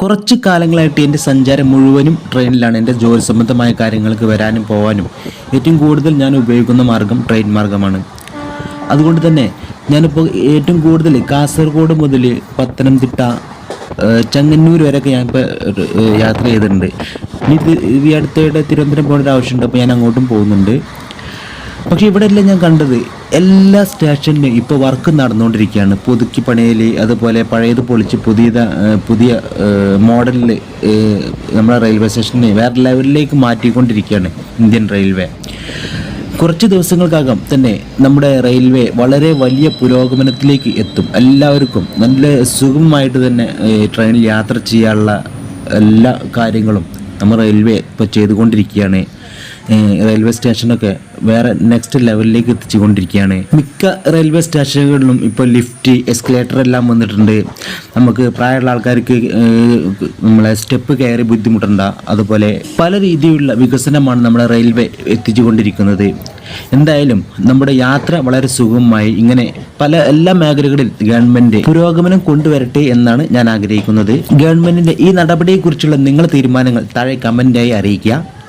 കുറച്ച് കാലങ്ങളായിട്ട് എന്റെ സഞ്ചാരം മുഴുവനും ട്രെയിനിലാണ്. എന്റെ ജോലി സംബന്ധമായ കാര്യങ്ങൾക്ക് വരാനും പോകാനും ഏറ്റവും കൂടുതൽ ഞാൻ ഉപയോഗിക്കുന്ന മാർഗം ട്രെയിൻ മാർഗമാണ്. അതുകൊണ്ട് തന്നെ ഞാനിപ്പോൾ ഏറ്റവും കൂടുതൽ കാസർഗോഡ് മുതൽ പത്തനംതിട്ട ചങ്ങന്നൂർ വരെയൊക്കെ ഇപ്പോൾ യാത്ര ചെയ്തിട്ടുണ്ട്. ഇനി ഈ അടുത്തിടെ തിരുവനന്തപുരം പോകേണ്ട ആവശ്യമുണ്ട് അപ്പോൾ ഞാൻ അങ്ങോട്ടും പോകുന്നുണ്ട്. പക്ഷേ ഇവിടെയല്ല ഞാൻ കണ്ടത്. എല്ലാ സ്റ്റേഷനിലും ഇപ്പോൾ വർക്ക് നടന്നുകൊണ്ടിരിക്കുകയാണ്. പുതുക്കി പണിയൽ അതുപോലെ പഴയത് പൊളിച്ച് പുതിയ പുതിയ മോഡലിൽ നമ്മുടെ റെയിൽവേ സ്റ്റേഷനെ വേറെ ലെവലിലേക്ക് മാറ്റിക്കൊണ്ടിരിക്കുകയാണ് ഇന്ത്യൻ റെയിൽവേ. കുറച്ച് ദിവസങ്ങൾക്കകം തന്നെ നമ്മുടെ റെയിൽവേ വളരെ വലിയ പുരോഗമനത്തിലേക്ക് എത്തും. എല്ലാവർക്കും നല്ല സുഖമായിട്ട് തന്നെ ട്രെയിനിൽ യാത്ര ചെയ്യാനുള്ള എല്ലാ കാര്യങ്ങളും നമ്മൾ റെയിൽവേ ഇപ്പോൾ ചെയ്തുകൊണ്ടിരിക്കുകയാണ്. റെയിൽവേ സ്റ്റേഷനൊക്കെ വേറെ നെക്സ്റ്റ് ലെവലിലേക്ക് എത്തിച്ചുകൊണ്ടിരിക്കുകയാണ്. മിക്ക റെയിൽവേ സ്റ്റേഷനുകളിലും ഇപ്പോൾ ലിഫ്റ്റ് എസ്കലേറ്റർ എല്ലാം വന്നിട്ടുണ്ട്. നമുക്ക് പ്രായമുള്ള ആൾക്കാർക്ക് നമ്മളെ സ്റ്റെപ്പ് കയറി ബുദ്ധിമുട്ടണ്ട. അതുപോലെ പല രീതിയിലുള്ള വികസനമാണ് നമ്മുടെ റെയിൽവേ എത്തിച്ചുകൊണ്ടിരിക്കുന്നത്. എന്തായാലും നമ്മുടെ യാത്ര വളരെ സുഖമായി ഇങ്ങനെ പല എല്ലാ മേഖലകളിൽ ഗവൺമെന്റ് പുരോഗമനം കൊണ്ടുവരട്ടെ എന്നാണ് ഞാൻ ആഗ്രഹിക്കുന്നത്. ഗവൺമെന്റിന്റെ ഈ നടപടിയെക്കുറിച്ചുള്ള നിങ്ങളുടെ തീരുമാനങ്ങൾ താഴെ കമന്റായി അറിയിക്കുക.